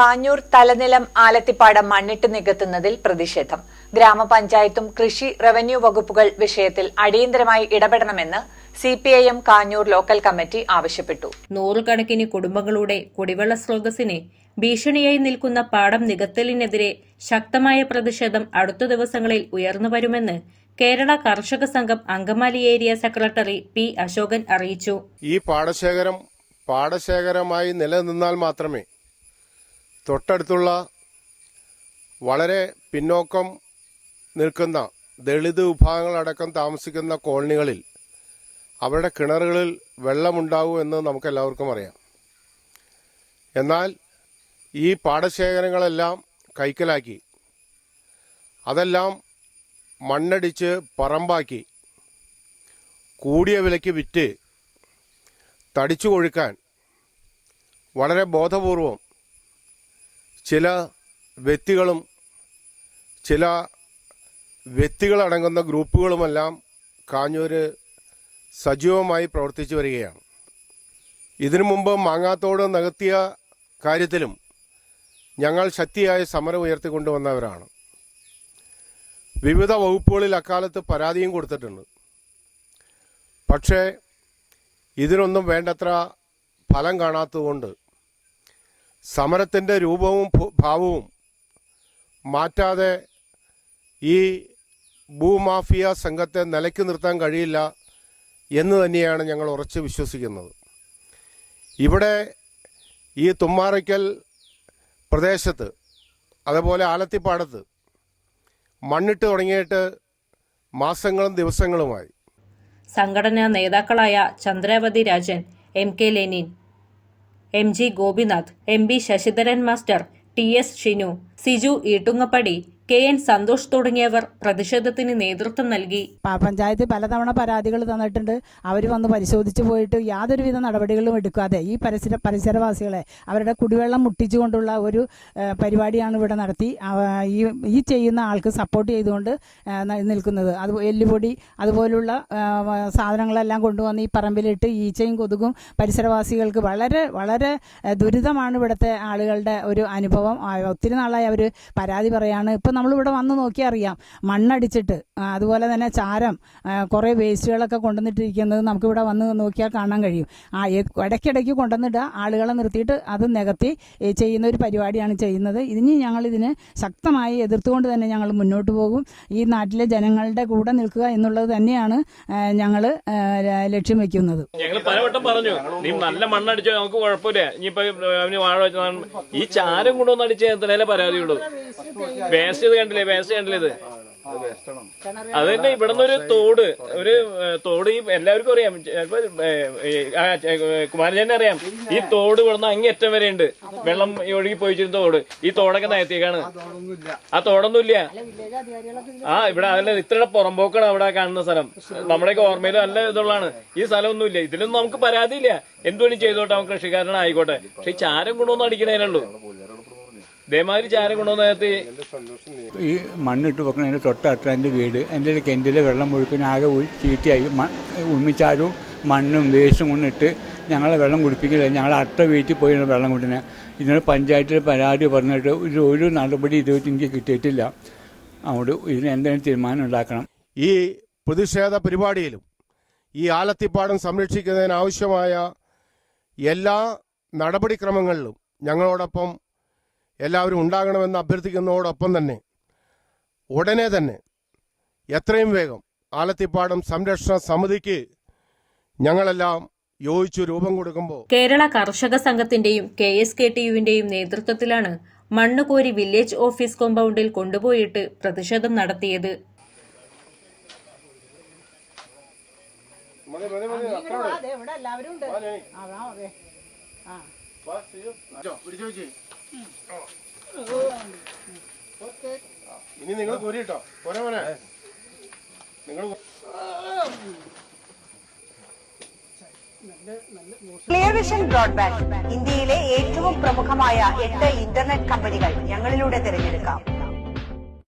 കാഞ്ഞൂർ തലനിലം ആലത്തിപ്പാടം മണ്ണിട്ട് നികത്തുന്നതിൽ പ്രതിഷേധം. ഗ്രാമപഞ്ചായത്തും കൃഷി റവന്യൂ വകുപ്പുകൾ വിഷയത്തിൽ അടിയന്തരമായി ഇടപെടണമെന്ന് C P I M Kanjoor local committee ആവശ്യപ്പെട്ടു. നൂറുകണക്കിന് കുടുംബങ്ങളുടെ കുടിവെള്ള സ്രോതസ്സിന് ഭീഷണിയായി നിൽക്കുന്ന പാടം നികത്തലിനെതിരെ ശക്തമായ പ്രതിഷേധം അടുത്ത ദിവസങ്ങളിൽ ഉയർന്നുവരുമെന്ന് Kerala Karshaka Sangham Angamaly area secretary P Ashokan അറിയിച്ചു. ഈ പാടശേഖരം പാടശേഖരമായി നിലനിന്നാൽ മാത്രമേ തൊട്ടടുത്തുള്ള വളരെ പിന്നോക്കം നിൽക്കുന്ന ദളിത് വിഭാഗങ്ങളടക്കം താമസിക്കുന്ന കോളനികളിൽ അവരുടെ കിണറുകളിൽ വെള്ളമുണ്ടാകൂ എന്ന് നമുക്കെല്ലാവർക്കും അറിയാം. എന്നാൽ ഈ പാടശേഖരങ്ങളെല്ലാം കൈക്കലാക്കി അതെല്ലാം മണ്ണടിച്ച് പറമ്പാക്കി കൂടിയ വിലയ്ക്ക് വിറ്റ് തടിച്ചു കൊഴുക്കാൻ വളരെ ബോധപൂർവം ചില വ്യക്തികളും ചില വ്യക്തികളടങ്ങുന്ന ഗ്രൂപ്പുകളുമെല്ലാം കാഞ്ഞൂര് സജീവമായി പ്രവർത്തിച്ചു വരികയാണ്. ഇതിനു മുമ്പ് മാങ്ങാത്തോട് നികത്തിയ കാര്യത്തിലും ഞങ്ങൾ ശക്തിയായ സമരം ഉയർത്തിക്കൊണ്ടുവന്നവരാണ് വിവിധ വകുപ്പുകളിൽ അക്കാലത്ത് പരാതിയും കൊടുത്തിട്ടുണ്ട്. പക്ഷേ ഇതിനൊന്നും വേണ്ടത്ര ഫലം കാണാത്തതുകൊണ്ട് സമരത്തിന്റെ രൂപവും ഭാവവും മാറ്റാതെ ഈ ഭൂമാഫിയ സംഘത്തെ നിലയ്ക്ക് നിർത്താൻ കഴിയില്ല എന്ന് തന്നെയാണ് ഞങ്ങൾ ഉറച്ച് വിശ്വസിക്കുന്നത്. ഇവിടെ ഈ തുമ്മാറയ്ക്കൽ പ്രദേശത്ത് അതുപോലെ ആലത്തിപ്പാടത്ത് മണ്ണിട്ട് തുടങ്ങിയിട്ട് മാസങ്ങളും ദിവസങ്ങളുമായി സംഘടനാ നേതാക്കളായ Chandravathi Rajan M K Lenin M G Gopinath M B Sasidharan master T S Shinu Siju Eettungappady K N Santhosh തുടങ്ങിയവർ പ്രതിഷേധത്തിന് നേതൃത്വം നൽകി. പഞ്ചായത്ത് പലതവണ പരാതികൾ തന്നിട്ടുണ്ട്. അവർ വന്ന് പരിശോധിച്ചു പോയിട്ട് യാതൊരുവിധ നടപടികളും എടുക്കാതെ ഈ പരിസര പരിസരവാസികളെ അവരുടെ കുടിവെള്ളം മുട്ടിച്ചുകൊണ്ടുള്ള ഒരു പരിപാടിയാണ് ഇവിടെ നടത്തി. ഈ ഈ ചെയ്യുന്ന ആൾക്ക് സപ്പോർട്ട് ചെയ്തുകൊണ്ട് നിൽക്കുന്നത്. അത് എല്ലുപൊടി അതുപോലുള്ള സാധനങ്ങളെല്ലാം കൊണ്ടുവന്ന് ഈ പറമ്പിലിട്ട് ഈച്ചയും കൊതുകും പരിസരവാസികൾക്ക് വളരെ വളരെ ദുരിതമാണ് ഇവിടുത്തെ ആളുകളുടെ ഒരു അനുഭവം. ഒത്തിരി നാളായി അവർ പരാതി പറയാണ്. ഇപ്പം നമ്മളിവിടെ വന്ന് നോക്കിയാൽ അറിയാം. മണ്ണടിച്ചിട്ട് അതുപോലെ തന്നെ ചാരം കുറേ വേസ്റ്റുകളൊക്കെ കൊണ്ടുവന്നിട്ടിരിക്കുന്നത് നമുക്കിവിടെ വന്ന് നോക്കിയാൽ കാണാൻ കഴിയും. ആ ഇടയ്ക്കിടയ്ക്ക് കൊണ്ടുവന്നിടുക ആളുകളെ നിർത്തിയിട്ട് അത് നികത്തി ചെയ്യുന്ന ഒരു പരിപാടിയാണ് ചെയ്യുന്നത്. ഇനി ഞങ്ങൾ ഇതിന് ശക്തമായി എതിർത്തുകൊണ്ട് തന്നെ ഞങ്ങൾ മുന്നോട്ട് പോകും. ഈ നാട്ടിലെ ജനങ്ങളുടെ കൂടെ നിൽക്കുക എന്നുള്ളത് തന്നെയാണ് ഞങ്ങൾ ലക്ഷ്യം വെക്കുന്നത്. പറഞ്ഞു നീ നല്ല മണ്ണടിച്ചോ നമുക്ക് കുഴപ്പമില്ല. ഇനിയിപ്പോ വാഴ വെച്ചാൽ ഈ ചാരം കൊണ്ടുവന്ന് അടിച്ചേ എത്രയല്ലേ പരാതിയുള്ളൂ. വേസ്റ്റ് ഇത് കണ്ടില്ലേ? വേസ്റ്റ് കണ്ടില്ലേ ഇത്? അത് തന്നെ ഇവിടുന്ന് ഒരു തോട്. ഒരു തോട് ഈ എല്ലാവർക്കും അറിയാം. ചിലപ്പോ കുമാരജനെ അറിയാം. ഈ തോട് ഇവിടുന്ന് അങ്ങേറ്റം വരെ ഉണ്ട് വെള്ളം ഒഴുകി പോയിച്ചിരുന്ന തോട്. ഈ തോടൊക്കെ നയത്തേക്കാണ്. ആ തോടൊന്നുമില്ല. ആ ഇവിടെ അതല്ല ഇത്ര പുറമ്പോക്കാണ് അവിടെ കാണുന്ന സ്ഥലം. നമ്മുടെയൊക്കെ ഓർമ്മയിൽ നല്ല ഇതുള്ളതാണ്. ഈ സ്ഥലമൊന്നുമില്ല. ഇതിലൊന്നും നമുക്ക് പരാതിയില്ല. എന്തുവേണി ചെയ്തോട്ടെ അവൻ കൃഷിക്കാരനായിക്കോട്ടെ. പക്ഷെ ഈ ചാരം കൊണ്ടുവന്ന് അടിക്കണേനുള്ളൂ ഇതേമാതിരി ചാരം ഈ മണ്ണിട്ട് വെക്കുന്നതിന് തൊട്ടടുത്ത എന്റെ വീട് എന്റെ ഒരു കിണറ്റിലെ വെള്ളം മുഴുക്കുന്ന ആകെ ചീറ്റിയായി. ഉമ്മിച്ചാരും മണ്ണും വേസ്റ്റും കൊണ്ടിട്ട് ഞങ്ങളെ വെള്ളം കുടിപ്പിക്കില്ല ഞങ്ങൾ അട്ട വീട്ടിൽ പോയി വെള്ളം കൊണ്ടിനെ ഇതിന് പഞ്ചായത്തിൽ പരാതി പറഞ്ഞിട്ട് ഒരു ഒരു നടപടി ഇതുവരെ എനിക്ക് കിട്ടിയിട്ടില്ല. അതുകൊണ്ട് ഇതിന് എന്തെങ്കിലും തീരുമാനം ഉണ്ടാക്കണം. ഈ പ്രതിഷേധ പരിപാടിയിലും ഈ ആലത്തിപ്പാടം സംരക്ഷിക്കുന്നതിനാവശ്യമായ എല്ലാ നടപടിക്രമങ്ങളിലും ഞങ്ങളോടൊപ്പം എല്ലാവരും ഉണ്ടാകണമെന്ന് അഭ്യർത്ഥിക്കുന്നതോടൊപ്പം തന്നെ ഉടനെ തന്നെ എത്രയും വേഗം ആലത്തിപ്പാടം സംരക്ഷണ സമിതിക്ക് ഞങ്ങളെല്ലാം യോജിച്ചു രൂപം കൊടുക്കുമ്പോൾ കേരള കർഷക സംഘത്തിന്റെയും കെ എസ് കെ ടി യുവിന്റെയും നേതൃത്വത്തിലാണ് മണ്ണ് കോരി വില്ലേജ് ഓഫീസ് കോമ്പൗണ്ടിൽ കൊണ്ടുപോയിട്ട് പ്രതിഷേധം നടത്തിയത്. ഇനി നിങ്ങൾ കോരിട്ടോ. പോരെ പോരെ നിങ്ങൾ ഇന്ത്യയിലെ ഏറ്റവും പ്രമുഖമായ എട്ട് ഇന്റർനെറ്റ് കമ്പനികൾ ഞങ്ങളിലൂടെ തിരഞ്ഞെടുക്കാം.